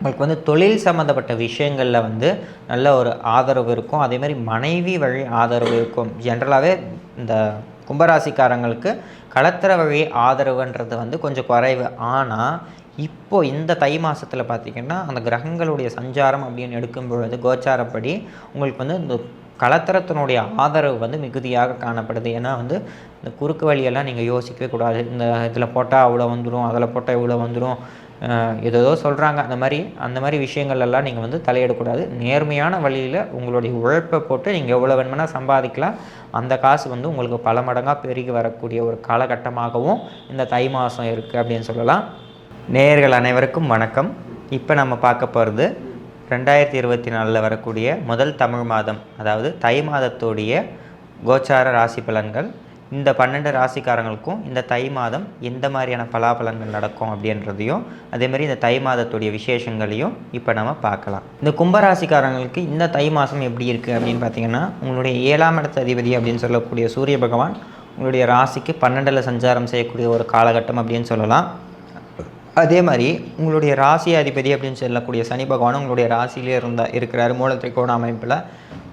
உங்களுக்கு வந்து தொழில் சம்மந்தப்பட்ட விஷயங்களில் வந்து நல்ல ஒரு ஆதரவு இருக்கும். அதேமாதிரி மனைவி வழி ஆதரவு இருக்கும். ஜென்ரலாகவே இந்த கும்பராசிக்காரங்களுக்கு களத்திர வழி ஆதரவுன்றது வந்து கொஞ்சம் குறைவு. ஆனால் இப்போ இந்த தை மாதத்தில் பார்த்திங்கன்னா அந்த கிரகங்களுடைய சஞ்சாரம் அப்படின்னு எடுக்கும் பொழுது கோச்சாரப்படி உங்களுக்கு வந்து இந்த கலத்தரத்தினுடைய ஆதரவு வந்து மிகுதியாக காணப்படுது. ஏன்னா வந்து இந்த குறுக்கு வழியெல்லாம் நீங்கள் யோசிக்கவே கூடாது. இந்த இதில் போட்டால் அவ்வளோ வந்துடும் அதில் போட்டால் இவ்வளோ வந்துடும் ஏதோ சொல்கிறாங்க அந்த மாதிரி அந்த மாதிரி விஷயங்கள் எல்லாம் நீங்கள் வந்து தலையிடக்கூடாது. நேர்மையான வழியில் உங்களுடைய உழைப்பை போட்டு நீங்கள் எவ்வளோ வேணுமெனா சம்பாதிக்கலாம். அந்த காசு வந்து உங்களுக்கு பல மடங்காக பெருகி வரக்கூடிய ஒரு காலகட்டமாகவும் இந்த தை மாதம் இருக்குது அப்படின்னு சொல்லலாம். நேயர்கள் அனைவருக்கும் வணக்கம். இப்போ நம்ம பார்க்க போகிறது ரெண்டாயிரத்தி இருபத்தி நாலில் வரக்கூடிய முதல் தமிழ் மாதம் அதாவது தை மாதத்துடைய கோச்சார ராசி பலன்கள். இந்த பன்னெண்டு ராசிக்காரங்களுக்கும் இந்த தை மாதம் எந்த மாதிரியான பலாபலன்கள் நடக்கும் அப்படின்றதையும் அதேமாதிரி இந்த தை மாதத்துடைய விசேஷங்களையும் இப்போ நம்ம பார்க்கலாம். இந்த கும்பராசிக்காரங்களுக்கு இந்த தை மாதம் எப்படி இருக்குது அப்படின்னு பார்த்தீங்கன்னா உங்களுடைய ஏழாம் இடத்த அதிபதி அப்படின்னு சொல்லக்கூடிய சூரிய பகவான் உங்களுடைய ராசிக்கு பன்னெண்டில் சஞ்சாரம் செய்யக்கூடிய ஒரு காலகட்டம் அப்படின்னு சொல்லலாம். அதே மாதிரி உங்களுடைய ராசி அதிபதி அப்படின்னு சொல்லக்கூடிய சனி பகவான் உங்களுடைய ராசியிலே இருந்தா இருக்கிறார். மூல திரிகோண அமைப்பில்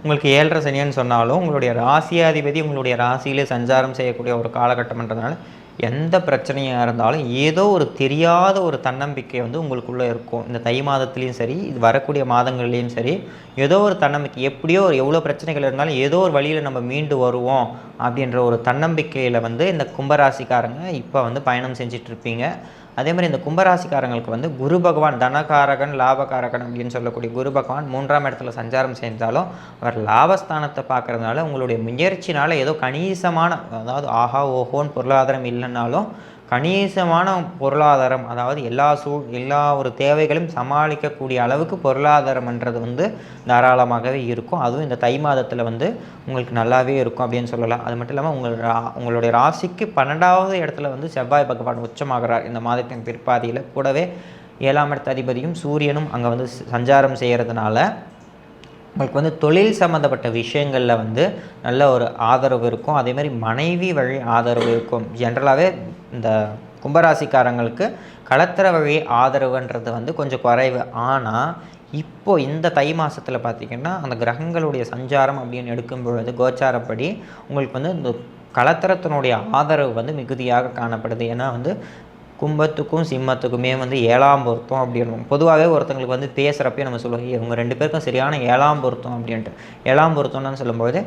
உங்களுக்கு ஏழரை சனின்னு சொன்னாலும் உங்களுடைய ராசியாதிபதி உங்களுடைய ராசியிலே சஞ்சாரம் செய்யக்கூடிய ஒரு காலகட்டம்ன்றதுனால எந்த பிரச்சனையாக இருந்தாலும் ஏதோ ஒரு தெரியாத ஒரு தன்னம்பிக்கை வந்து உங்களுக்குள்ளே இருக்கும். இந்த தை மாதத்துலேயும் சரி இது வரக்கூடிய மாதங்கள்லேயும் சரி ஏதோ ஒரு தன்னம்பிக்கை எப்படியோ ஒரு எவ்வளோ பிரச்சனைகள் இருந்தாலும் ஏதோ ஒரு வழியில் நம்ம மீண்டு வருவோம் அப்படின்ற ஒரு தன்னம்பிக்கையில் வந்து இந்த கும்பராசிக்காரங்க இப்போ வந்து பயணம் செஞ்சிட்ருப்பீங்க அதே மாதிரி இந்த கும்பராசிக்காரங்களுக்கு வந்து குரு பகவான் தனகாரகன் லாபகாரகன் அப்படின்னு சொல்லக்கூடிய குரு பகவான் மூன்றாம் இடத்துல சஞ்சாரம் செஞ்சாலும் அவர் லாபஸ்தானத்தை பார்க்கறதுனால உங்களுடைய முயற்சினால் ஏதோ கணிசமான அதாவது ஆஹா ஓஹோன்னு பொருளாதாரம் இல்லைன்னாலும் கணிசமான பொருளாதாரம் அதாவது எல்லா சூ எல்லா ஒரு தேவைகளும் சமாளிக்கக்கூடிய அளவுக்கு பொருளாதாரம்ன்றது வந்து தாராளமாகவே இருக்கும். அதுவும் இந்த தை மாதத்தில் வந்து உங்களுக்கு நல்லாவே இருக்கும் அப்படின்னு சொல்லலாம். அது மட்டும் இல்லாமல் உங்கள் ரா உங்களுடைய ராசிக்கு பன்னெண்டாவது இடத்துல வந்து செவ்வாய் பகவான் உச்சமாகிறார். இந்த மாதத்தின் பிற்பாதியில் கூடவே ஏழாம் இடத்த அதிபதியும் சூரியனும் அங்கே வந்து சஞ்சாரம் செய்கிறதுனால உங்களுக்கு வந்து தொழில் சம்மந்தப்பட்ட விஷயங்களில் வந்து நல்ல ஒரு ஆதரவு இருக்கும். அதே மாதிரி மனைவி வழி ஆதரவு இருக்கும். ஜென்ரலாகவே இந்த கும்பராசிக்காரங்களுக்கு களத்திர வழி ஆதரவுன்றது வந்து கொஞ்சம் குறைவு. ஆனால் இப்போது இந்த தை மாதத்தில் பார்த்திங்கன்னா அந்த கிரகங்களுடைய சஞ்சாரம் அப்படின்னு எடுக்கும் பொழுது கோச்சாரப்படி உங்களுக்கு வந்து இந்த களத்திரத்தினுடைய ஆதரவு வந்து மிகுதியாக காணப்படுது. ஏன்னா வந்து கும்பத்துக்கும் சிம்மத்துக்குமே வந்து ஏழாம் பொருத்தம் அப்படின்னு பொதுவாகவே ஒருத்தங்களுக்கு வந்து பேசுகிறப்பே நம்ம சொல்லுவோம் இவங்க ரெண்டு பேருக்கும் சரியான ஏழாம் பொருத்தம் அப்படின்ட்டு. ஏழாம் பொருத்தம்னு சொல்லும்போது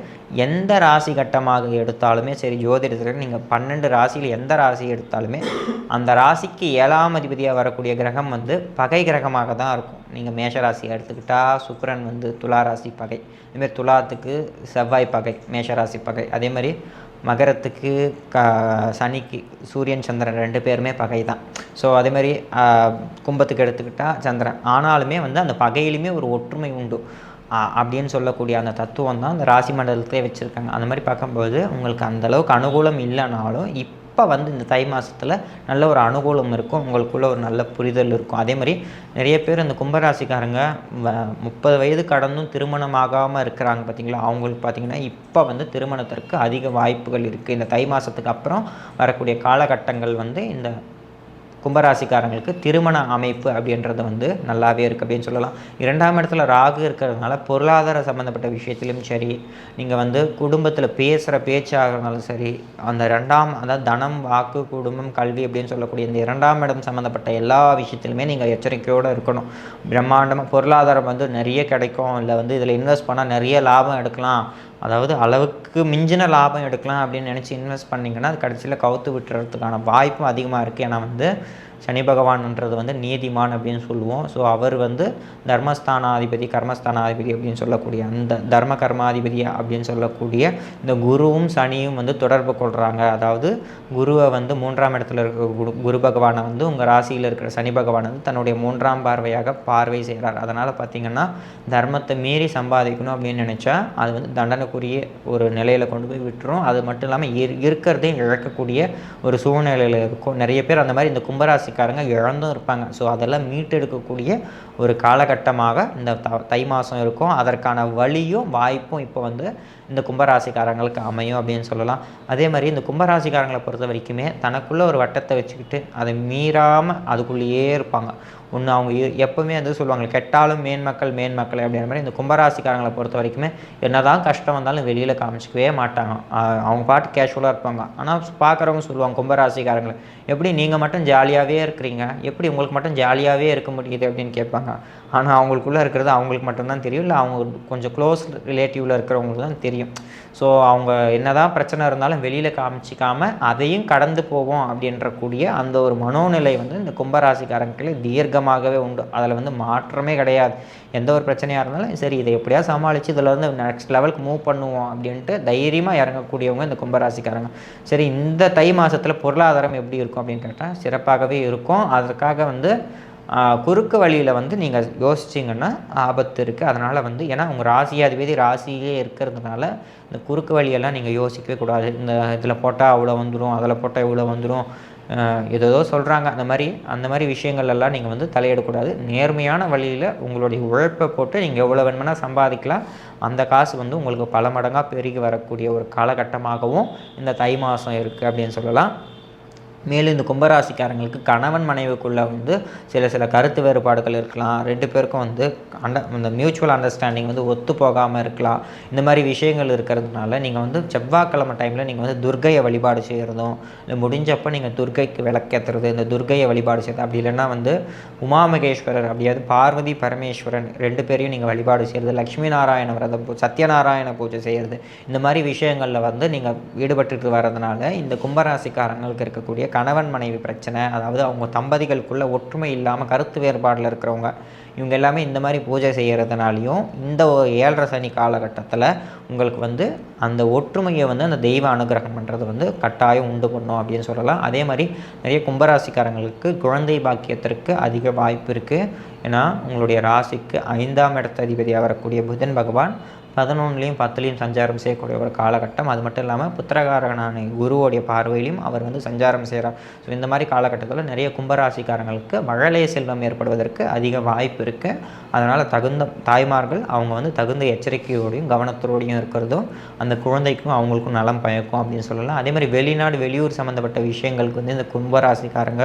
எந்த ராசி கட்டமாக எடுத்தாலுமே சரி ஜோதிடத்தில் நீங்கள் பன்னெண்டு ராசியில் எந்த ராசி எடுத்தாலுமே அந்த ராசிக்கு ஏழாம் அதிபதியாக வரக்கூடிய கிரகம் வந்து பகை கிரகமாக தான் இருக்கும். நீங்கள் மேஷ ராசியை எடுத்துக்கிட்டால் சுக்கரன் வந்து துலா ராசி பகை. இதுமாரி துலாத்துக்கு செவ்வாய் பகை மேஷராசி பகை. அதே மாதிரி மகரத்துக்கு க சனிக்கு சூரியன் சந்திரன் ரெண்டு பேருமே பகை தான் ஸோ அதேமாதிரி கும்பத்துக்கு எடுத்துக்கிட்டால் சந்திரன். ஆனாலுமே வந்து அந்த பகையிலுமே ஒரு ஒற்றுமை உண்டு. அப்படின்னு சொல்லக்கூடிய அந்த தத்துவம் தான் அந்த ராசி மண்டலத்திலே வச்சுருக்காங்க. அந்த மாதிரி பார்க்கும்போது உங்களுக்கு அந்தளவுக்கு அனுகூலம் இல்லைனாலும் இப் இப்போ வந்து இந்த தை மாதத்தில் நல்ல ஒரு அனுகூலம் இருக்கும். உங்களுக்குள்ளே ஒரு நல்ல புரிதல் இருக்கும். அதே மாதிரி நிறைய பேர் இந்த கும்பராசிக்காரங்க முப்பது வயது கடந்தும் திருமணம் ஆகாமல் இருக்கிறாங்க பார்த்தீங்களா அவங்களுக்கு பார்த்திங்கன்னா இப்போ வந்து திருமணத்திற்கு அதிக வாய்ப்புகள் இருக்குது இந்த தை மாதத்துக்கு அப்புறம் வரக்கூடிய காலகட்டங்கள் வந்து இந்த கும்பராசிக்காரங்களுக்கு திருமண அமைப்பு அப்படின்றது வந்து நல்லாவே இருக்குது அப்படின்னு சொல்லலாம். இரண்டாம் இடத்துல ராகு இருக்கிறதுனால பொருளாதார சம்மந்தப்பட்ட விஷயத்திலும் சரி நீங்கள் வந்து குடும்பத்தில் பேசுகிற பேச்சாக இருந்தாலும் சரி அந்த ரெண்டாம் அதாவது தனம் வாக்கு குடும்பம் கல்வி அப்படின்னு சொல்லக்கூடிய இந்த இரண்டாம் இடம் சம்மந்தப்பட்ட எல்லா விஷயத்திலுமே நீங்கள் எச்சரிக்கையோடு இருக்கணும். பிரம்மாண்டமாக பொருளாதாரம் வந்து நிறைய கிடைக்கும். இல்லை வந்து இதில் இன்வெஸ்ட் பண்ணால் நிறைய லாபம் எடுக்கலாம். அதாவது அளவுக்கு மிஞ்சின லாபம் எடுக்கலாம் அப்படின்னு நினச்சி இன்வெஸ்ட் பண்ணிங்கன்னா அது கடைசியில் கவுத்து விட்டுறதுக்கான வாய்ப்பும் அதிகமாக இருக்குது ஏன்னா வந்து சனி பகவான்ன்றது வந்து நீதிமான் அப்படின்னு சொல்லுவோம். ஸோ அவர் வந்து தர்மஸ்தானாதிபதி கர்மஸ்தானாதிபதி அப்படின்னு சொல்லக்கூடிய அந்த தர்ம கர்மாதிபதி அப்படின்னு சொல்லக்கூடிய இந்த குருவும் சனியும் வந்து தொடர்பு கொள்கிறாங்க அதாவது குருவை வந்து மூன்றாம் இடத்துல இருக்கிற குரு குரு பகவானை வந்து உங்கள் ராசியில் இருக்கிற சனி பகவான் வந்து தன்னுடைய மூன்றாம் பார்வையாக பார்வை செய்கிறார் அதனால் பார்த்திங்கன்னா தர்மத்தை மீறி சம்பாதிக்கணும் அப்படின்னு நினச்சா அது வந்து தண்டனைக்குரிய ஒரு நிலையில் கொண்டு போய் விட்டுரும். அது மட்டும் இல்லாமல் இரு இருக்கிறதையும் இழக்கக்கூடிய ஒரு சூழ்நிலையில் இருக்கும் நிறைய பேர் அந்த மாதிரி இந்த கும்பராசி ராசிக்காரங்க இழந்தும் இருப்பாங்க. ஸோ அதெல்லாம் மீட்டெடுக்கக்கூடிய ஒரு காலகட்டமாக இந்த த தை மாதம் இருக்கும். அதற்கான வழியும் வாய்ப்பும் இப்போ வந்து இந்த கும்பராசிக்காரங்களுக்கு அமையும் அப்படின்னு சொல்லலாம். அதே மாதிரி இந்த கும்பராசிக்காரங்களை பொறுத்த வரைக்குமே தனக்குள்ளே ஒரு வட்டத்தை வச்சுக்கிட்டு அதை மீறாமல் அதுக்குள்ளேயே இருப்பாங்க. ஒன்று அவங்க எப்போவுமே எப்பவுமே வந்து சொல்லுவாங்க கெட்டாலும் மேன்மக்கள் மேன்மக்கள் அப்படிங்கிற மாதிரி இந்த கும்பராசிக்காரங்களை பொறுத்த வரைக்குமே என்னதான் கஷ்டம் வந்தாலும் வெளியில் காமிச்சிக்கவே மாட்டாங்க. அவங்க பாட்டு கேஷுவலாக இருப்பாங்க. ஆனால் பார்க்குறவங்க சொல்லுவாங்க கும்பராசிக்காரங்களை எப்படி நீங்கள் மட்டும் ஜாலியாகவே இருக்கிறீங்க? எப்படி உங்களுக்கு மட்டும் ஜாலியாகவே இருக்க முடியுது? அப்படின்னு கேட்பாங்க. ஆனால் அவங்களுக்குள்ளே இருக்கிறது அவங்களுக்கு மட்டும்தான் தெரியும். இல்லை அவங்க கொஞ்சம் க்ளோஸ் ரிலேட்டிவில் இருக்கிறவங்களுக்கு தான் தெரியும். ஸோ அவங்க என்னதான் பிரச்சனை இருந்தாலும் வெளியில் காமிச்சிக்காம அதையும் கடந்து போவோம் அப்படின்ற கூடிய அந்த ஒரு மனோநிலை வந்து இந்த கும்பராசிக்காரங்களுக்கு தீர்க்கமாகவே உண்டு. அதில் வந்து மாற்றமே கிடையாது. எந்த ஒரு பிரச்சனையாக இருந்தாலும் சரி இதை எப்படியா சமாளித்து இதில் வந்து நெக்ஸ்ட் லெவலுக்கு மூவ் பண்ணுவோம் அப்படின்ட்டு தைரியமாக இறங்கக்கூடியவங்க இந்த கும்பராசிக்காரங்க. சரி இந்த தை மாதத்தில் பொருளாதாரம் எப்படி இருக்கும் அப்படின்னு கேட்டால் சிறப்பாகவே இருக்கும். அதற்காக வந்து குறுக்கு வழியில் வந்து நீங்கள் யோசிச்சிங்கன்னா ஆபத்து இருக்குது அதனால் வந்து ஏன்னா உங்கள் ராசியாதிபதி ராசியிலே இருக்கிறதுனால இந்த குறுக்கு வழியெல்லாம் நீங்கள் யோசிக்கவே கூடாது. இந்த இதில் போட்டால் அவ்வளோ வந்துடும் அதில் போட்டால் இவ்வளோ வந்துடும் ஏதோ சொல்கிறாங்க அந்த மாதிரி அந்த மாதிரி விஷயங்கள்லாம் நீங்கள் வந்து தலையிடக்கூடாது நேர்மையான வழியில் உங்களுடைய உழைப்பை போட்டு நீங்கள் எவ்வளோ வேணுமெனா சம்பாதிக்கலாம். அந்த காசு வந்து உங்களுக்கு பல மடங்காக பெருகி வரக்கூடிய ஒரு காலகட்டமாகவும் இந்த தை மாதம் இருக்குது அப்படின்னு சொல்லலாம். மேலும் இந்த கும்பராசிக்காரங்களுக்கு கணவன் மனைவிக்குள்ளே வந்து சில சில கருத்து வேறுபாடுகள் இருக்கலாம். ரெண்டு பேருக்கும் வந்து அண்ட இந்த மியூச்சுவல் அண்டர்ஸ்டாண்டிங் வந்து ஒத்து போகாமல் இருக்கலாம். இந்த மாதிரி விஷயங்கள் இருக்கிறதுனால நீங்கள் வந்து செவ்வாய்க்கிழமை டைமில் நீங்கள் வந்து துர்க்கையை வழிபாடு செய்கிறதும் இல்லை முடிஞ்சப்போ நீங்கள் துர்க்கைக்கு விளக்கேற்றுறது இந்த துர்க்கையை வழிபாடு செய்கிறது அப்படி இல்லைன்னா வந்து உமாமகேஸ்வரர் அப்படியாவது பார்வதி பரமேஸ்வரன் ரெண்டு பேரையும் நீங்கள் வழிபாடு செய்கிறது லக்ஷ்மி நாராயண விரதம் பூ- சத்யநாராயண பூஜை செய்கிறது இந்த மாதிரி விஷயங்களில் வந்து நீங்கள் ஈடுபட்டுட்டு வர்றதுனால இந்த கும்பராசிக்காரங்களுக்கு இருக்கக்கூடிய கணவன் மனைவி பிரச்சனை அதாவது அவங்க தம்பதிகளுக்குள்ளே ஒற்றுமை இல்லாமல் கருத்து வேறுபாடில் இருக்கிறவங்க இவங்க எல்லாமே இந்த மாதிரி பூஜை செய்கிறதுனாலையும் இந்த ஏழரை சனி காலகட்டத்தில் உங்களுக்கு வந்து அந்த ஒற்றுமையை வந்து அந்த தெய்வ அனுகிரகம் பண்ணுறது வந்து கட்டாயம் உண்டு பண்ணும் அப்படின்னு சொல்லலாம். அதே மாதிரி நிறைய கும்பராசிக்காரங்களுக்கு குழந்தை பாக்கியத்திற்கு அதிக வாய்ப்பு இருக்குது ஏன்னா உங்களுடைய ராசிக்கு ஐந்தாம் இடத்த அதிபதியாக வரக்கூடிய புதன் பகவான் பதினொன்றுலேயும் பத்துலேயும் சஞ்சாரம் செய்யக்கூடிய ஒரு காலகட்டம். அது மட்டும் இல்லாமல் புத்திரகாரகனான குருவோடைய பார்வையிலையும் அவர் வந்து சஞ்சாரம் செய்கிறார் ஸோ இந்த மாதிரி காலகட்டத்தில் நிறைய கும்பராசிக்காரங்களுக்கு மழலை செல்வம் ஏற்படுவதற்கு அதிக வாய்ப்பு இருக்குது அதனால் தகுந்த தாய்மார்கள் அவங்க வந்து தகுந்த எச்சரிக்கையோடையும் கவனத்தோடையும் இருக்கிறதும் அந்த குழந்தைக்கும் அவங்களுக்கும் நலம் பயக்கும் அப்படின்னு சொல்லலாம். அதே மாதிரி வெளிநாடு வெளியூர் சம்மந்தப்பட்ட விஷயங்களுக்கு வந்து இந்த கும்பராசிக்காரங்க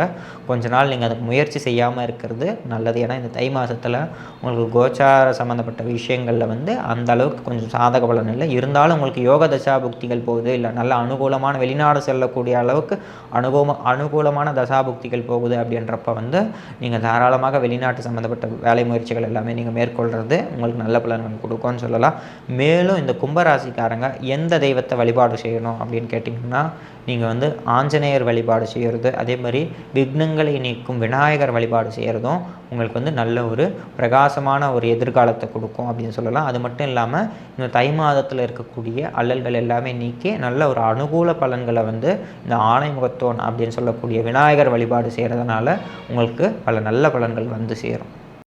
கொஞ்ச நாள் நீங்கள் அதுக்கு முயற்சி செய்யாமல் இருக்கிறது நல்லது. ஏன்னா இந்த தை மாதத்தில் உங்களுக்கு கோச்சார சம்மந்தப்பட்ட விஷயங்களில் வந்து அந்த அளவுக்கு கொஞ்சம் சாதக பலன் இல்லை. இருந்தாலும் உங்களுக்கு யோக தசாபுக்திகள் போகுது இல்லை நல்ல அனுகூலமான வெளிநாடு செல்லக்கூடிய அளவுக்கு அனுகூல அனுகூலமான தசாபுக்திகள் போகுது அப்படின்றப்ப வந்து நீங்கள் தாராளமாக வெளிநாட்டு சம்மந்தப்பட்ட வேலை முயற்சிகள் எல்லாமே நீங்கள் மேற்கொள்கிறது உங்களுக்கு நல்ல பலன்கள் கொடுக்கும்னு சொல்லலாம். மேலும் இந்த கும்பராசிக்காரங்க எந்த தெய்வத்தை வழிபாடு செய்யணும் அப்படின்னு கேட்டிங்கன்னா நீங்கள் வந்து ஆஞ்சநேயர் வழிபாடு செய்கிறது அதே மாதிரி விக்னங்களை நீக்கும் விநாயகர் வழிபாடு செய்கிறதும் உங்களுக்கு வந்து நல்ல ஒரு பிரகாசமான ஒரு எதிர்காலத்தை கொடுக்கும் அப்படின்னு சொல்லலாம். அது மட்டும் இல்லாமல் இந்த தை மாதத்தில் இருக்கக்கூடிய அல்லல்கள் எல்லாமே நீக்கி நல்ல ஒரு அனுகூல பலன்களை வந்து இந்த ஆணைமுகத்தோன் அப்படின்னு சொல்லக்கூடிய விநாயகர் வழிபாடு செய்கிறதுனால உங்களுக்கு பல நல்ல பலன்கள் வந்து சேரும்.